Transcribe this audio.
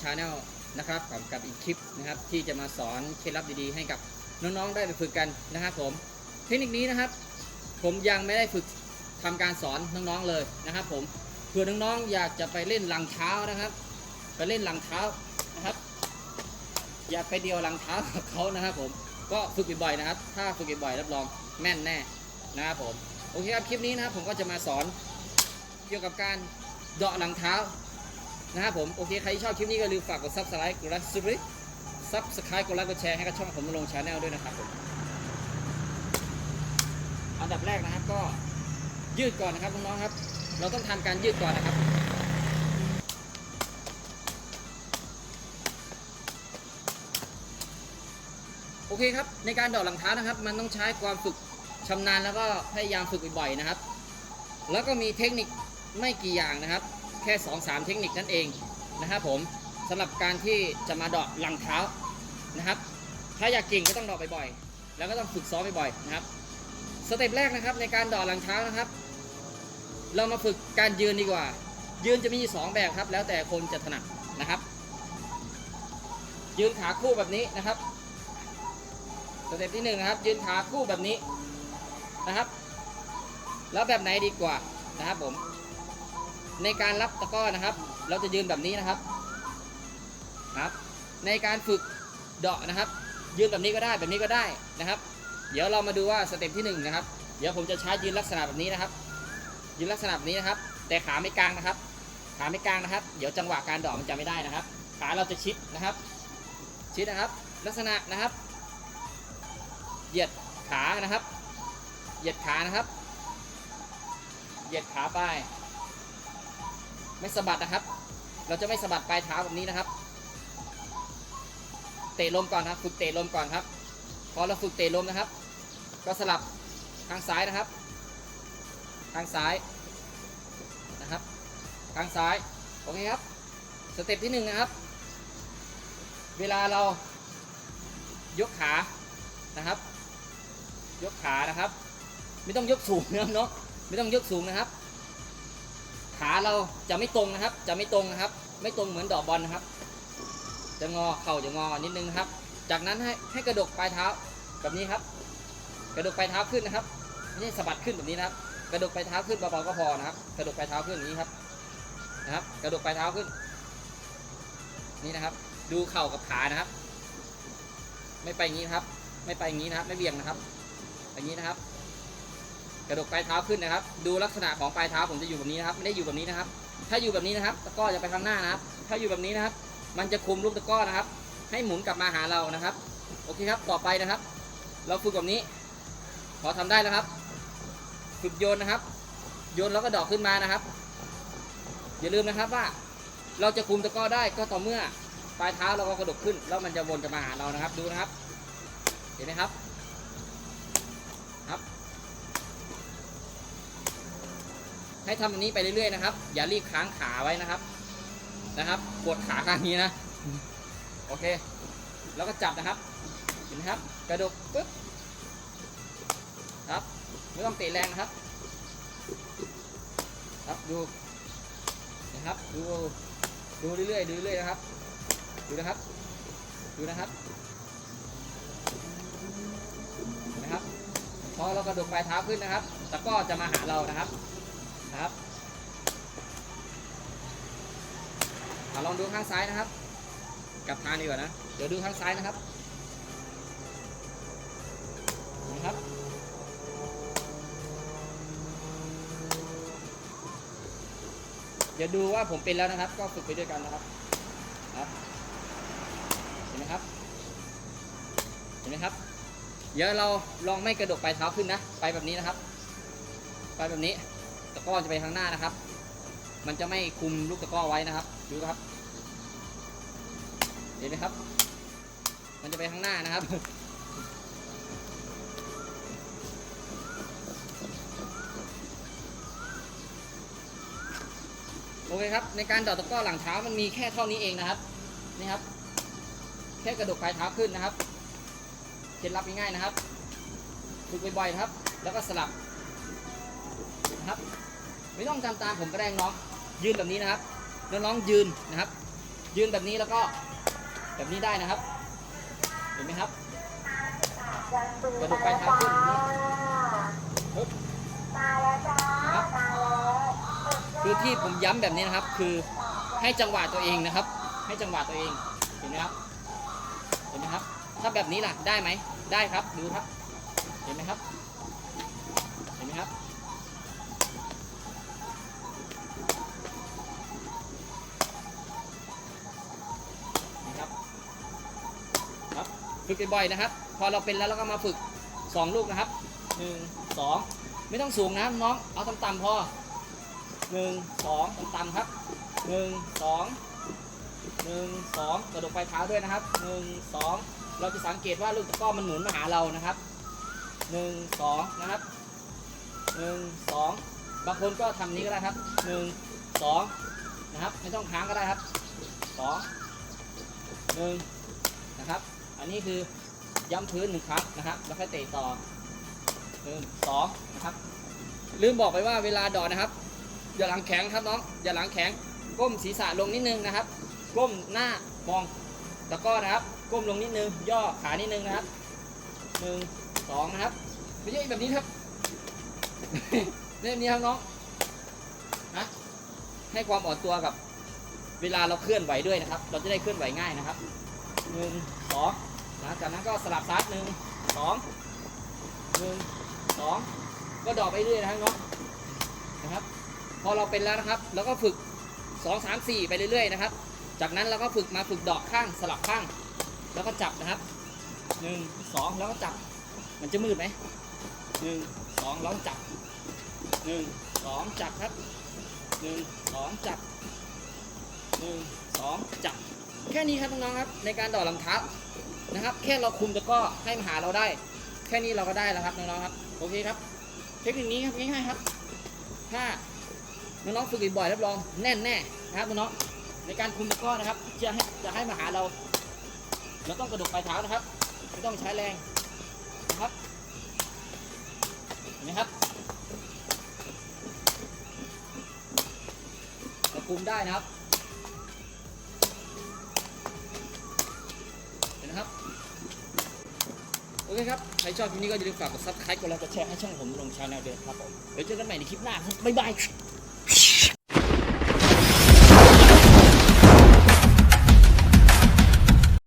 ชาแนลนะครับกับกับอีกคลิปนะครับที่จะมาสอนเคล็ดลับดีๆ ให้กับน้องๆได้ไปฝึกกันนะครับผมเทคนิคนี้นะครับ ผมยังไม่ได้ฝึกทำการสอนน้องๆเลยนะครับ ผมเผื่อน้องๆอยากจะไปเล่นหลังเท้านะครับ ไปเล่นหลังเท้านะครับ อยากไปเดียวหลังเท้ากับเขานะครับ ผมก็ฝึกบ่อยๆนะครับ ถ้าฝึกบ่อยๆรับรองแม่นแน่นะครับผมโอเคครับคลิปนี้นะครับผมก็จะมาสอนเกี่ยวกับการเดาะหลังเท้า นะครับผมโอเคใครที่ชอบคลิปนี้ก็ลืมฝากกดซับสไครต์กดไลค์ซับซับสไครต์กดไลค์กดแชร์ให้กับช่องผมลงชาแนลด้วยนะครับผมอันดับแรกนะครับก็ยืดก่อนนะครับน้องๆครับ เราต้องทำการยืดก่อนนะครับ โอเคครับในการดอกหลังเท้านะครับ มันต้องใช้ความฝึกชำนาญแล้วก็พยายามฝึกบ่อยๆนะครับ แล้วก็มีเทคนิคไม่กี่อย่างนะครับ แค่ 2-3 เทคนิคนั่นเองนะครับผมสำหรับการที่จะมาดาะหลังเท้านะครับ ถ้าอยากเก่งก็ต้องดาะบ่อยๆ แล้วก็ต้องฝึกซ้อมบ่อยๆนะครับ สเต็ปแรกนะครับในการดาะหลังเท้านะครับ เรามาฝึกการยืนดีกว่า ยืนจะมีสองแบบครับ แล้วแต่คนจะถนัดนะครับ ยืนขาคู่แบบนี้นะครับ สเต็ปที่หนึ่งนะครับ ยืนขาคู่แบบนี้นะครับ แล้วแบบไหนดีกว่านะครับผม ในการรับตะก้อนะครับ เราจะยืนแบบนี้นะครับครับ ในการฝึกเดาะนะครับ ยืนแบบนี้ก็ได้แบบนี้ก็ได้นะครับ เดี๋ยวเรามาดูว่าสเต็ปที่หนึ่งนะครับ เดี๋ยวผมจะใช้ยืนลักษณะแบบนี้นะครับ ยืนลักษณะแบบนี้นะครับ แต่ขาไม่กลางนะครับ ขาไม่กลางนะครับ เดี๋ยวจังหวะการเดาะมันจะไม่ได้นะครับ ขาเราจะชิดนะครับ ชิดนะครับ ลักษณะนะครับ เหยียดขานะครับ เหยียดขานะครับ เหยียดขาไป ไม่สะบัดนะครับ เราจะไม่สะบัดปลายเท้าแบบนี้นะครับ เตะลมก่อนนะครับฝึกเตะลมก่อนครับ พอเราฝึกเตะลมนะครับ ก็สลับทางซ้ายนะครับ ทางซ้ายนะครับ ทางซ้าย โอเคครับ สเต็ปที่หนึ่งนะครับ เวลาเรายกขานะครับ ยกขานะครับ ไม่ต้องยกสูงนะครับเนาะไม่ต้องยกสูงนะครับ ขาเราจะไม่ตรงนะครับ จะไม่ตรงนะครับ ไม่ตรงเหมือนดอกบอลนะครับ จะงอเข่าจะงอนิดนึงครับ จากนั้นให้ให้กระดกปลายเท้าแบบนี้ครับ กระดกปลายเท้าขึ้นนะครับไม่ใช่สะบัดขึ้นแบบนี้นะครับ กระดกปลายเท้าขึ้นเบาๆก็พอนะครับ กระดกปลายเท้าขึ้นอย่างนี้ครับนะครับ กระดกปลายเท้าขึ้น นี่นะครับ ดูเข่ากับขานะครับ ไม่ไปอย่างนี้นะครับ ไม่ไปอย่างนี้นะครับ ไม่เบี่ยงนะครับอย่างนี้นะครับ กระดกปลายเท้าขึ้นนะครับ ดูลักษณะของปลายเท้าผมจะอยู่แบบนี้นะครับ ไม่ได้อยู่แบบนี้นะครับ ถ้าอยู่แบบนี้นะครับ ตะก้อจะไปข้างหน้านะครับ ถ้าอยู่แบบนี้นะครับ มันจะคุมลูกตะก้อนะครับ ให้หมุนกลับมาหาเรานะครับ โอเคครับ ต่อไปนะครับ เราฝึกแบบนี้ พอทำได้แล้วครับ ฝึกโยนนะครับ โยนแล้วก็ดอกขึ้นมานะครับ อย่าลืมนะครับว่า เราจะคุมตะก้อได้ก็ต่อเมื่อปลายเท้าเราก็กระดกขึ้น แล้วมันจะวนกลับมาหาเรานะครับ ดูนะครับ เห็นไหมครับ ให้ทำแบบนี้ไปเรื่อยๆนะครับ อย่ารีบค้างขาไว้นะครับนะครับกดขาข้างนี้นะโอเค แล้วก็จับนะครับเห็นไหมครับ กระดกปึ๊บครับไม่ต้องเตะแรงนะครับ ครับดูนะครับดูดูเรื่อยๆดูเรื่อยๆนะครับ ดูนะครับ ดูนะครับนะครับพอเรากระดกปลายเท้าขึ้นนะครับตะก้อจะมาหาเรานะครับ นะครับอาลองดูข้างซ้ายนะครับ กลับทางดีกว่านะ เดี๋ยวดูข้างซ้ายนะครับนะครับ เดี๋ยวดูว่าผมเป็นแล้วนะครับ ก็ฝึกไปด้วยกันนะครับครับเห็นไหมครับ เห็นไหมครับ เดี๋ยวเราลองไม่กระดกปลายเท้าขึ้นนะ ไปแบบนี้นะครับ ไปแบบนี้ ตะก้อจะไปข้างหน้านะครับ มันจะไม่คุมลูกตะก้อไว้นะครับ ดูครับ เห็นไหมครับ มันจะไปข้างหน้านะครับโอเคครับ ในการดาะตะก้อหลังเท้ามันมีแค่เท่านี้เองนะครับนี่ครับ แค่กระดกปลายเท้าขึ้นนะครับเคล็ดลับง่ายๆนะครับฝึกบ่อยๆครับ แล้วก็สลับ นะครับ ไม่ต้องทำตามผมก็ได้น้องยืนแบบนี้นะครับน้องๆยืนนะครับ ยืนแบบนี้แล้วก็แบบนี้ได้นะครับ เห็นไหมครับกระดูกปลายเท้าขึ้นปึ๊บครับคือที่ผมย้ำแบบนี้นะครับ คือให้จังหวะตัวเองนะครับ ให้จังหวะตัวเองเห็นไหมครับเห็นไหมครับ ถ้าแบบนี้ล่ะได้ไหมได้ครับดูครับ เห็นไหมครับ เห็นไหมครับ ฝึกบ่อยๆนะครับ พอเราเป็นแล้วเราก็มาฝึก 2 ลูกนะครับ 1 2 ไม่ต้องสูงนะน้อง เอาต่ำๆพอ 1 2ต่ำๆครับ 1 2 1 2 กระดกปเท้าด้วยนะครับ 1 2 เราจะสังเกตว่าลูกตะก้อมันหมุนมาหาเรานะครับ 1 2 นะครับ 1 2 บางคนก็ทำนี้ก็ได้ครับ 1 2 นะครับ ไม่ต้องค้างก็ได้ครับ 2 1 นะครับ อันนี้คือย้ำพื้นหนึ่งครั้งนะครับ แล้วค่อยเตะต่อหนึ่งสองนะครับ ลืมบอกไปว่าเวลาดอดนะครับ อย่าหลังแข็งครับน้อง อย่าหลังแข็ง ก้มศีรษะลงนิดนึงนะครับ ก้มหน้ามองแล้วก็นะครับ ก้มลงนิดนึง ย่อขานิดนึงนะครับหนึ่งสองนะครับ ไม่ใช่แบบนี้ครับแบบนี้ครับน้องนะให้ความอ่อนตัวกับเวลาเราเคลื่อนไหวด้วยนะครับ เราจะได้เคลื่อนไหวง่ายนะครับหนึ่ง องนะจากนั้นก็สลับซ้ายหนึ่งสองหนึ่งสองก็ดอกไปเรื่อยนะครับน้องนะครับ พอเราเป็นแล้วนะครับเราก็ฝึกสองสามสี่ไปเรื่อยๆนะครับ จากนั้นเราก็ฝึกมาฝึกดอกข้างสลับข้าง แล้วก็จับนะครับหนึ่งสองแล้วก็จับ มันจะมืดไหมหนึ่งสองแล้วจับหนึ่งสองจับครับหนึ่งสองจับหนึ่งสองจับ แค่นี้ครับน้องๆครับ ในการดอดรองเท้า นะครับ แค่เราคุมตะก้อให้มาหาเราได้ แค่นี้เราก็ได้แล้วครับน้องๆครับ โอเคครับ เทคนิคนี้ครับง่ายๆครับ ถ้าน้องๆฝึกบ่อยๆรับรองแน่นแน่นะครับน้องๆในการคุมตะก้อนะครับจะให้จะให้มาหาเรา เราต้องกระดกปลายเท้านะครับ ไม่ต้องใช้แรงนะครับเห็นไหมครับเราคุมได้นะครับ เคครับ ใครชอบคลิปนี้ก็อย่าลืมฝากกด subscribe กดไลค์กดแชร์ให้ช่องผมลงชาแนลเดิมครับผมเดี๋ยวเจอกันใหม่ในคลิปหน้าครับบ๊ายบาย